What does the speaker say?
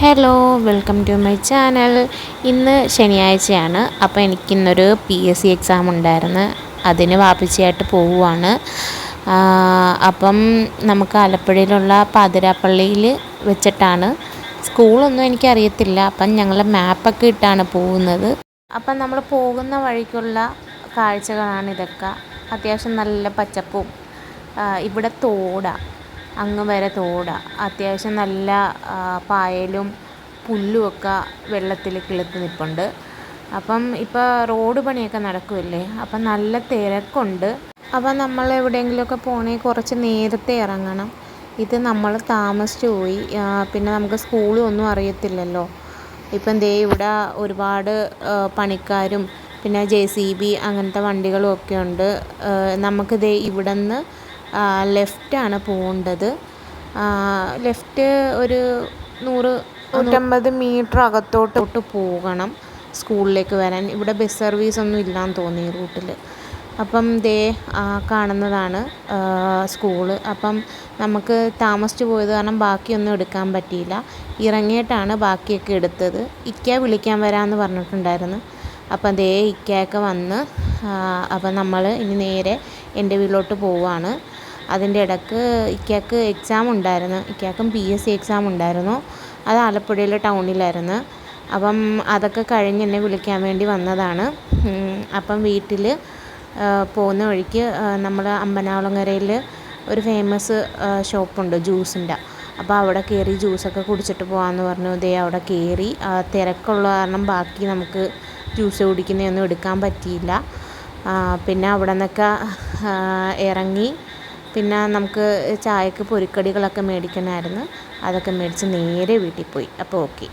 Hello welcome to my channel ഇന്ന് ശനിയാഴ്ചയാണ്. അപ്പോൾ എനിക്കിന്നൊരു പി എസ് സി എക്സാം ഉണ്ടായിരുന്നു. അതിന് വാപ്പിച്ചയായിട്ട് പോവുകയാണ് അപ്പം നമുക്ക് ആലപ്പുഴയിലുള്ള പാതിരാപ്പള്ളിയിൽ വെച്ചിട്ടാണ്. സ്കൂളൊന്നും എനിക്കറിയത്തില്ല. അപ്പം ഞങ്ങൾ മാപ്പൊക്കെ ഇട്ടാണ് പോകുന്നത്. അപ്പം നമ്മൾ പോകുന്ന വഴിക്കുള്ള കാഴ്ചകളാണ് ഇതൊക്കെ. അത്യാവശ്യം നല്ല പച്ചപ്പും ഇവിടെ തോടാണ് അങ്ങ് വരെ തോടാണ് അത്യാവശ്യം നല്ല പായലും പുല്ലുമൊക്കെ വെള്ളത്തിൽ കിളുത്ത് നിൽപ്പുണ്ട് അപ്പം ഇപ്പോൾ റോഡ് പണിയൊക്കെ നടക്കുമല്ലേ അപ്പം നല്ല തിരക്കുണ്ട്. അപ്പം നമ്മൾ എവിടെയെങ്കിലുമൊക്കെ പോകണമെങ്കിൽ കുറച്ച് നേരത്തെ ഇറങ്ങണം. ഇത് നമ്മൾ താമസിച്ചു പോയി. പിന്നെ നമുക്ക് സ്കൂളും ഒന്നും അറിയത്തില്ലല്ലോ. ഇപ്പം ദേ ഇവിടെ ഒരുപാട് പണിക്കാരും പിന്നെ ജെ സി ബി അങ്ങനത്തെ വണ്ടികളും ഒക്കെ ഉണ്ട്. നമുക്ക് ദേ ഇവിടെ നിന്ന് ലെഫ്റ്റാണ് പോകേണ്ടത്. ലെഫ്റ്റ് ഒരു നൂറ് നൂറ്റമ്പത് മീറ്റർ അകത്തോട്ടോട്ട് പോകണം സ്കൂളിലേക്ക് വരാൻ. ഇവിടെ ബസ് സർവീസ് ഒന്നും ഇല്ലാന്ന് തോന്നി ഈ റൂട്ടിൽ അപ്പം ദേ കാണുന്നതാണ് സ്കൂൾ. അപ്പം നമുക്ക് താമസിച്ചു പോയത് കാരണം ബാക്കിയൊന്നും എടുക്കാൻ പറ്റിയില്ല. ഇറങ്ങിയിട്ടാണ് ബാക്കിയൊക്കെ എടുത്തത്. ഇക്ക വിളിക്കാൻ വരാമെന്ന് പറഞ്ഞിട്ടുണ്ടായിരുന്നു. അപ്പം ദേ ഇക്കയൊക്കെ വന്ന് അപ്പം നമ്മൾ ഇനി നേരെ എന്റെ വീട്ടിലോട്ട് പോവുകയാണ് അതിന്റെ ഇടയ്ക്ക് ഇക്കയ്ക്ക് എക്സാം ഉണ്ടായിരുന്നു. ഇക്കയ്ക്കും പി എസ് സി എക്സാം ഉണ്ടായിരുന്നു. അത് ആലപ്പുഴയിലെ ടൗണിലായിരുന്നു. അപ്പം അതൊക്കെ കഴിഞ്ഞ് എന്നെ വിളിക്കാൻ വേണ്ടി വന്നതാണ്. അപ്പം വീട്ടിൽ പോകുന്ന വഴിക്ക് നമ്മൾ അമ്പനാവളങ്ങരയിൽ ഒരു ഫേമസ് ഷോപ്പുണ്ട് ജ്യൂസിന്റെ അപ്പോൾ അവിടെ കയറി ജ്യൂസൊക്കെ കുടിച്ചിട്ട് പോകാമെന്ന് പറഞ്ഞു. ദേ അവിടെ കയറി തിരക്കുള്ള കാരണം ബാക്കി നമുക്ക് ജ്യൂസ് കുടിക്കുന്നതൊന്നും എടുക്കാൻ പറ്റിയില്ല. പിന്നെ അവിടെ നിന്നൊക്കെ ഇറങ്ങി പിന്നെ നമുക്ക് ചായക്ക് പൊരിക്കടികളൊക്കെ മേടിക്കണമായിരുന്നു. അതൊക്കെ മേടിച്ച് നേരെ വീട്ടിൽ പോയി. അപ്പോൾ ഓക്കെ.